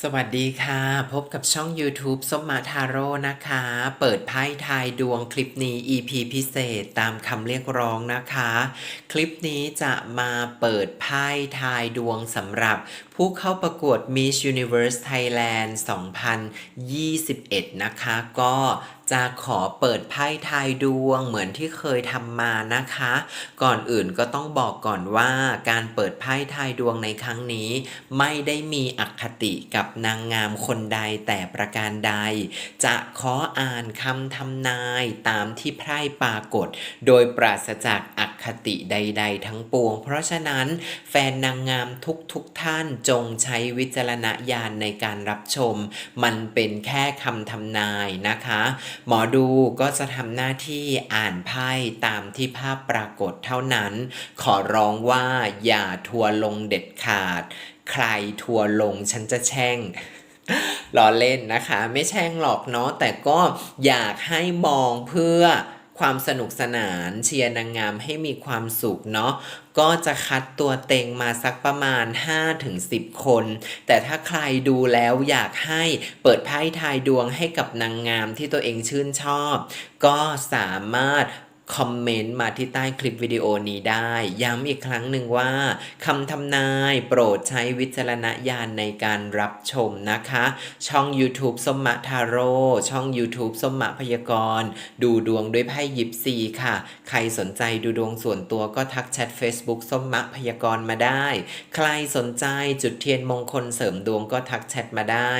สวัสดีค่ะ พบกับช่อง YouTube ส้มมาทาโร่นะคะ เปิดไพ่ทายดวงคลิปนี้ EP พิเศษตามคำเรียกร้องนะคะ คลิปนี้จะมาเปิดไพ่ทายดวงสำหรับผู้เข้าประกวด Miss Universe Thailand 2021 นะคะ ก็จะขอเปิดไพ่ทายดวงเหมือนที่เคยทำมานะคะ ก่อนอื่นก็ต้องบอกก่อนว่าการเปิดไพ่ทายดวงในครั้งนี้ ไม่ได้มีอคติกับนางงามคนใดแต่ประการใด จะขออ่านคำทำนายตามที่ไพ่ปรากฏ โดยปราศจากอคติใด ๆ ทั้งปวง เพราะฉะนั้นแฟนนางงามทุกๆทท่านจงใช้วิจารณญาณในการรับชม มันเป็นแค่คำทำนายนะคะ หมอดูก็จะทำหน้าที่อ่านไพ่ตามที่ภาพปรากฏเท่านั้น ขอร้องว่าอย่าทัวลงเด็ดขาด ใครทัวลงฉันจะแช่งล้อเล่นนะคะ ไม่แช่งหรอกเนาะแต่ก็อยากให้มองเพื่อ ความสนุกสนานเชียร์นางงามให้มีความสุขเนาะก็จะคัดตัวเต็งมาสักประมาณ 5-10 คน แต่ถ้าใครดูแล้วอยากให้เปิดไพ่ทายดวงให้กับนางงามที่ตัวเองชื่นชอบ ก็สามารถ คอมเมนต์มาที่ใต้คลิปวิดีโอนี้ได้ ย้ำอีกครั้งหนึ่งว่าคำทำนายโปรดใช้วิจารณญาณในการรับชมนะคะ ช่อง YouTube สมมะทาโร่ช่อง YouTube สมมะพยากรณ์ ดูดวงด้วยไพ่ยิปซีค่ะ ใครสนใจดูดวงส่วนตัวก็ทักแชท Facebook สมมะพยากรณ์มาได้ ใครสนใจจุดเทียนมงคลเสริมดวงก็ทักแชทมาได้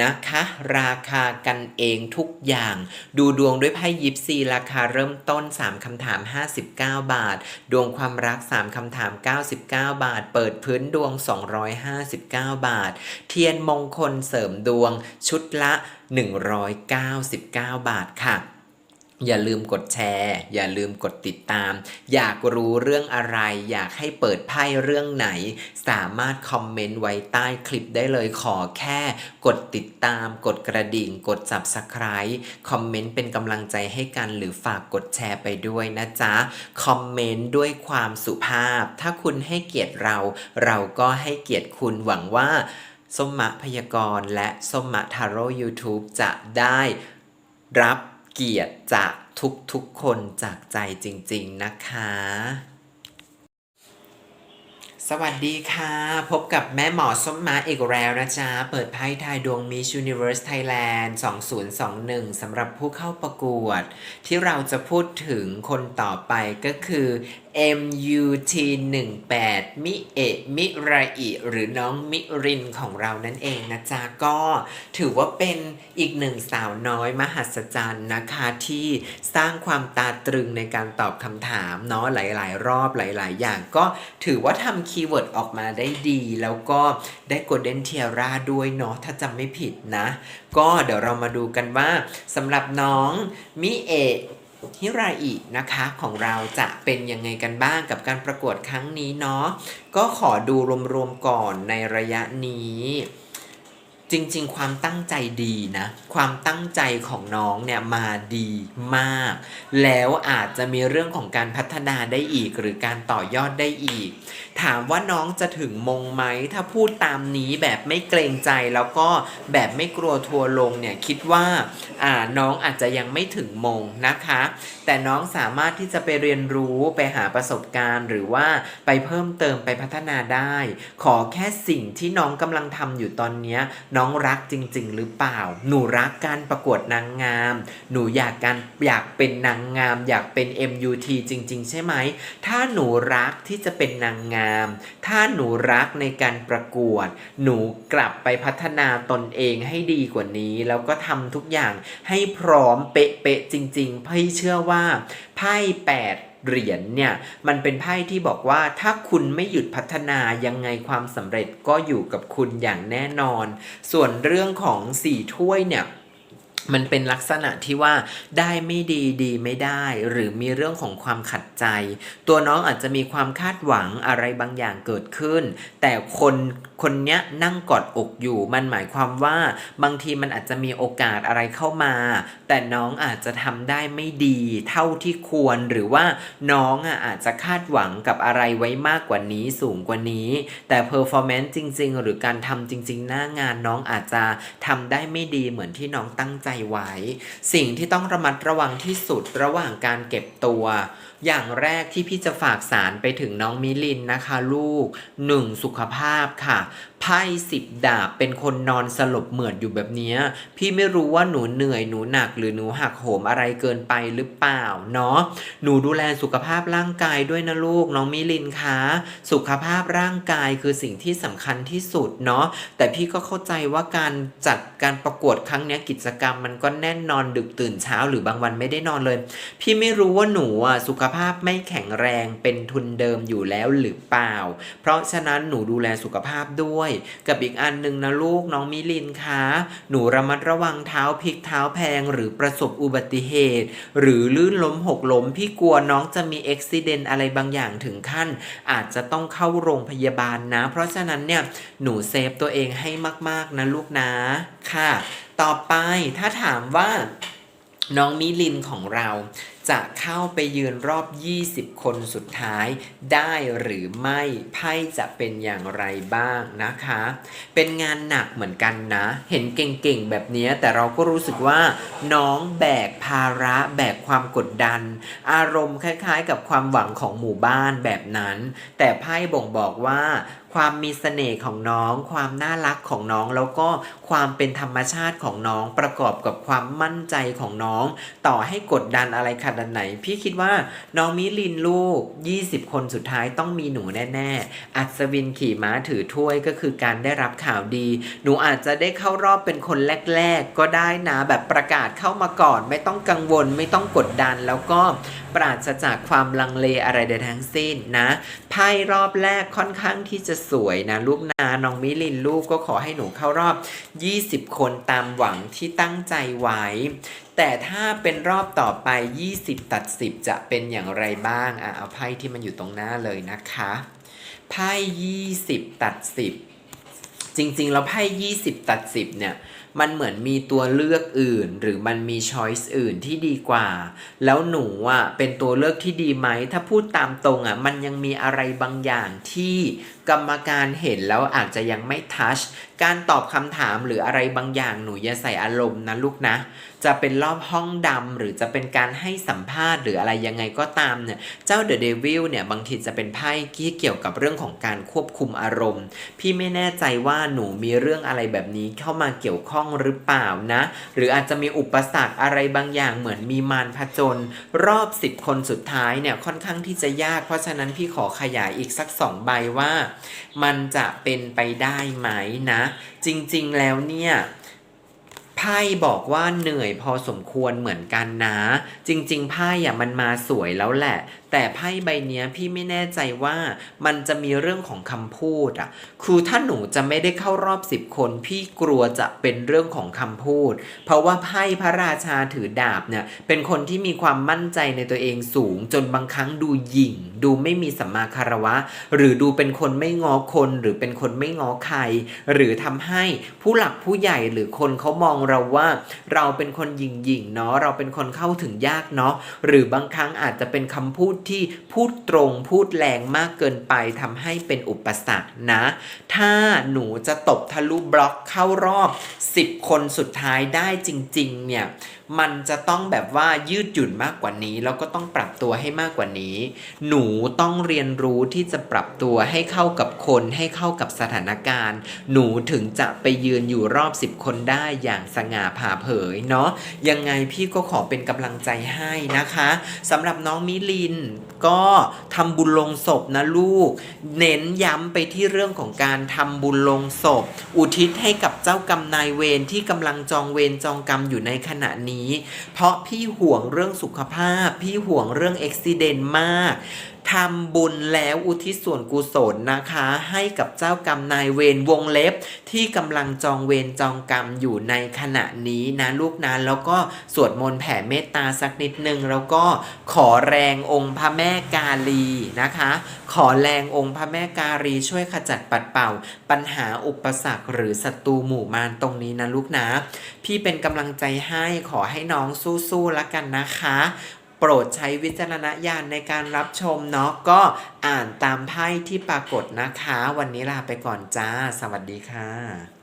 นะคะ ราคากันเองทุกอย่าง ดูดวงด้วยไพ่ยิปซีราคาเริ่มต้น3คำถาม 59 บาท ดวงความรัก 3คำถาม 99 บาท เปิดพื้นดวง 259 บาท เทียนมงคลเสริมดวงชุดละ 199 บาทค่ะ อย่าลืมกดแชร์ อย่าลืมกดติดตาม อยากรู้เรื่องอะไร อยากให้เปิดไพ่เรื่องไหน สามารถคอมเมนต์ไว้ใต้คลิปได้เลยขอแค่ กดติดตาม กดกระดิ่ง กด subscribe คอมเมนต์เป็นกำลังใจให้กัน หรือฝากกดแชร์ไปด้วยนะจ๊ะ คอมเมนต์ด้วยความสุภาพ ถ้าคุณให้เกียรติเรา เราก็ให้เกียรติคุณหวังว่าสมมะพยากรณ์และสมมะทาโร่ YouTube จะได้รับ เกียรติจากทุกๆคนจากใจจริง ๆ นะคะ สวัสดีค่ะ พบกับแม่หมอส้มมาอีกแล้วนะจ๊ะ เปิดไพ่ทายดวงมิช s Universe Thailand 2021สำหรับผู้เข้าประกวด ที่เราจะพูดถึงคนต่อไปก็คือ MUT 18มิเอะมิราอิหรือน้องมิรินของเรานั่นเองนะจ๊ะก็ถือว่าเป็นอีกหนึ่งสาวน้อยมหัศจรรย์นะคะที่สร้างความตาตรึงในการตอบคำถามเนาะหลาย ๆ รอบหลาย ๆ อย่างก็ถือว่าทำคีย์เวิร์ดออกมาได้ดี แล้วก็ได้กลเดนเทียร่าด้วยเนาะถ้าจำไม่ผิดนะ ก็เดี๋ยวเรามาดูกันว่าสำหรับน้องมิเอะ ฮิราอินะคะของเราจะเป็นยังไงกันบ้างกับการประกวดครั้งนี้เนาะก็ขอดูรวมๆก่อนในระยะนี้ จริง ๆ ความตั้งใจดีนะ ความตั้งใจของน้องเนี่ยมาดีมาก แล้วอาจจะมีเรื่องของการพัฒนาได้อีก หรือการต่อยอดได้อีก ถามว่าน้องจะถึงมงไหม ถ้าพูดตามนี้แบบไม่เกรงใจแล้วก็แบบไม่กลัวทัวร์ลงเนี่ยคิดว่าอ่าน้องอาจจะยังไม่ถึงมงนะคะ แต่น้องสามารถที่จะไปเรียนรู้ไปหาประสบการณ์ หรือว่าไปเพิ่มเติมไปพัฒนาได้ ขอแค่สิ่งที่น้องกำลังทำอยู่ตอนเนี้ยน้องรักจริง ๆ หรือเปล่า หนูรักการประกวดนางงาม หนูอยากการอยากเป็นนางงาม อยากเป็น MUT จริง ๆ ใช่ไหม ถ้าหนูรักที่จะเป็นนางงาม ถ้าหนูรักในการประกวด หนูกลับไปพัฒนาตนเองให้ดีกว่านี้ แล้วก็ทำทุกอย่างให้พร้อมเป๊ะๆจริงๆพี่เชื่อว่าไพ่แปด เหรียญเนี่ย มันเป็นไพ่ที่บอกว่าถ้าคุณไม่หยุดพัฒนายังไงความสำเร็จก็อยู่กับคุณอย่างแน่นอน ส่วนเรื่องของสี่ถ้วยเนี่ยมันเป็นลักษณะที่ว่าได้ไม่ดีดีไม่ได้ หรือมีเรื่องของความขัดใจ ตัวน้องอาจจะมีความคาดหวังอะไรบางอย่างเกิดขึ้น แต่คน คนเนี้ยนั่งกอดอกอยู่ มันหมายความว่าบางทีมันอาจจะมีโอกาสอะไรเข้ามา แต่น้องอาจจะทำได้ไม่ดีเท่าที่ควรหรือว่าน้องอะอาจจะคาดหวังกับอะไรไว้มากกว่านี้สูงกว่านี้ แต่เพอร์ฟอร์แมนซ์จริง ๆ หรือการทำจริง ๆ หน้างานน้องอาจจะทำได้ไม่ดีเหมือนที่น้องตั้งใจไว้ สิ่งที่ต้องระมัดระวังที่สุดระหว่างการเก็บตัว อย่างแรกที่พี่จะฝากสารไปถึงน้องมิลินนะคะลูก 1. สุขภาพค่ะ ไพ่สิบดาบเป็นคนนอนสลบเหมือดอยู่แบบนี้ พี่ไม่รู้ว่าหนูเหนื่อยหนูหนักหรือหนูหักโหมอะไรเกินไปหรือเปล่าเนาะหนูดูแลสุขภาพร่างกายด้วยนะลูกน้องมิลินคะสุขภาพร่างกายคือสิ่งที่สำคัญที่สุดเนาะแต่พี่ก็เข้าใจว่าการจัดการประกวดครั้งนี้กิจกรรมมันก็แน่นนอนดึกตื่นเช้าหรือบางวันไม่ได้นอนเลย พี่ไม่รู้ว่าหนูอะสุขภาพไม่แข็งแรงเป็นทุนเดิมอยู่แล้วหรือเปล่า เพราะฉะนั้นหนูดูแลสุขภาพด้วยกับอีกอันหนึ่งนะลูกน้องมิลินคะหนูระมัดระวังเท้าพลิกเท้าแพงหรือประสบอุบัติเหตุ หรือลื่นล้มหกล้มพี่กลัวน้องจะมีอุบิเหตุอะไรบางอย่างถึงขั้น อาจจะต้องเข้าโรงพยาบาลนะ เพราะฉะนั้นเนี่ยหนูเซฟตัวเองให้มากๆนะลูกนะค่ะ ต่อไปถ้าถามว่าน้องมิลินของเรา จะเข้าไปยืนรอบ 20 คนสุดท้ายได้หรือไม่ไพ่จะเป็นอย่างไรบ้างนะคะ เป็นงานหนักเหมือนกันนะ เห็นเก่งๆแบบนี้แต่เราก็รู้สึกว่า น้องแบกภาระแบกความกดดัน อารมณ์คล้ายๆ กับความหวังของหมู่บ้านแบบนั้น แต่ไพ่บ่งบอกว่าความมีเสน่ห์ของน้อง ความน่ารักของน้อง แล้วก็ความเป็นธรรมชาติของน้องประกอบกับความมั่นใจของน้อง ต่อให้กดดันอะไรขนาดไหน พี่คิดว่าน้องมิลินลูก 20 คนสุดท้ายต้องมีหนูแน่ ๆ อัศวินขี่ม้าถือถ้วยก็คือการได้รับข่าวดี หนูอาจจะได้เข้ารอบเป็นคนแรก ๆ ก็ได้นะแบบประกาศเข้ามาก่อน ไม่ต้องกังวลไม่ต้องกดดันแล้วก็ปราศจากความลังเลอะไรใดทั้งสิ้นนะไพ่รอบแรกค่อนข้างที่จะสวยนะลูกนาน้องมิลินลูกก็ขอให้หนูเข้ารอบ 20 คนตามหวังที่ตั้งใจไว้ แต่ถ้าเป็นรอบต่อไป 20 ตัด 10 จะเป็นอย่างไรบ้างอะเอาไพ่ที่มันอยู่ตรงหน้าเลยนะคะ ไพ่ 20 ตัด 10 จริงๆ แล้วไพ่ 20 ตัด 10 เนี่ย มันเหมือนมีตัวเลือกอื่น หรือมันมีช้อยส์อื่นที่ดีกว่า แล้วหนูอะเป็นตัวเลือกที่ดีไหม ถ้าพูดตามตรงอะมันยังมีอะไรบางอย่างที่กรรมการเห็นแล้วอาจจะยังไม่ทัช การตอบคำถามหรืออะไรบางอย่างหนูอย่าใส่อารมณ์นะลูกนะ จะเป็นรอบห้องดำหรือจะเป็นการให้สัมภาษณ์หรืออะไรยังไงก็ตามเนี่ย เจ้าเดอะเดวิลเนี่ยบางทีจะเป็นไพ่ที่เกี่ยวกับเรื่องของการควบคุมอารมณ์ พี่ไม่แน่ใจว่าหนูมีเรื่องอะไรแบบนี้เข้ามาเกี่ยวข้องหรือเปล่านะ หรืออาจจะมีอุปสรรคอะไรบางอย่างเหมือนมีมารผจญรอบ 10 คนสุดท้ายเนี่ยค่อนข้างที่จะยาก เพราะฉะนั้นพี่ขอขยายอีกสัก 2 ใบว่า มันจะเป็นไปได้ไหมนะ จริงๆแล้วเนี่ยไพ่บอกว่าเหนื่อยพอสมควรเหมือนกันนะ จริง ๆ ไพ่อะมันมาสวยแล้วแหละ แต่ไพ่ใบเนี้ยพี่ไม่แน่ใจว่ามันจะมีเรื่องของคำพูดอะคือถ้าหนูจะไม่ได้เข้ารอบ10คน พี่กลัวจะเป็นเรื่องของคำพูด เพราะว่าไพ่พระราชาถือดาบเนี่ยเป็นคนที่มีความมั่นใจในตัวเองสูง จนบางครั้งดูหยิ่ง ดูไม่มีสัมมาคารวะ หรือดูเป็นคนไม่ง้อคนหรือเป็นคนไม่ง้อใคร หรือทำให้ผู้หลักผู้ใหญ่หรือคนเขามองเราว่า เราเป็นคนหยิ่งหยิ่งเนาะเราเป็นคนเข้าถึงยากเนาะหรือบางครั้งอาจจะเป็นคำพูดที่พูดตรงพูดแรงมากเกินไปทำให้เป็นอุปสรรคนะ ถ้าหนูจะตบทะลุบล็อกเข้ารอบ 10 คนสุดท้ายได้จริง ๆ เนี่ย มันจะต้องแบบว่ายืดหยุ่นมากกว่านี้ แล้วก็ต้องปรับตัวให้มากกว่านี้ หนูต้องเรียนรู้ที่จะปรับตัวให้เข้ากับคนให้เข้ากับสถานการณ์ หนูถึงจะไปยืนอยู่รอบ 10 คนได้อย่างสง่าผ่าเผยเนาะยังไงพี่ก็ขอเป็นกำลังใจให้นะคะสำหรับน้องมิลินก็ทำบุญลงศพนะลูก เน้นย้ำไปที่เรื่องของการทำบุญลงศพ อุทิศให้กับเจ้ากรรมนายเวรที่กำลังจองเวรจองกรรมอยู่ในขณะนี้ เพราะพี่ห่วงเรื่องสุขภาพ พี่ห่วงเรื่องอุบิเหตุมาก ทำบุญแล้วอุทิศส่วนกุศลนะคะ ให้กับเจ้ากรรมนายเวรวงเล็บ ที่กำลังจองเวรจองกรรมอยู่ในขณะนี้นะลูกนะแล้วก็สวดมนต์แผ่เมตตาสักนิดนึง แล้วก็ขอแรงองค์พระแม่กาลีนะคะ ขอแรงองค์พระแม่กาลีช่วยขจัดปัดเป่า ปัญหาอุปสรรคหรือศัตรูหมู่มารตรงนี้นะลูกนะ พี่เป็นกำลังใจให้ขอให้น้องสู้ๆแล้วกันนะคะ ปรดใช้วิจารณญาณในการรับชมเนาะก็อ่านตามไพ่ที่ปรากฏนะคะ วันนี้ลาไปก่อนจ้า สวัสดีค่ะ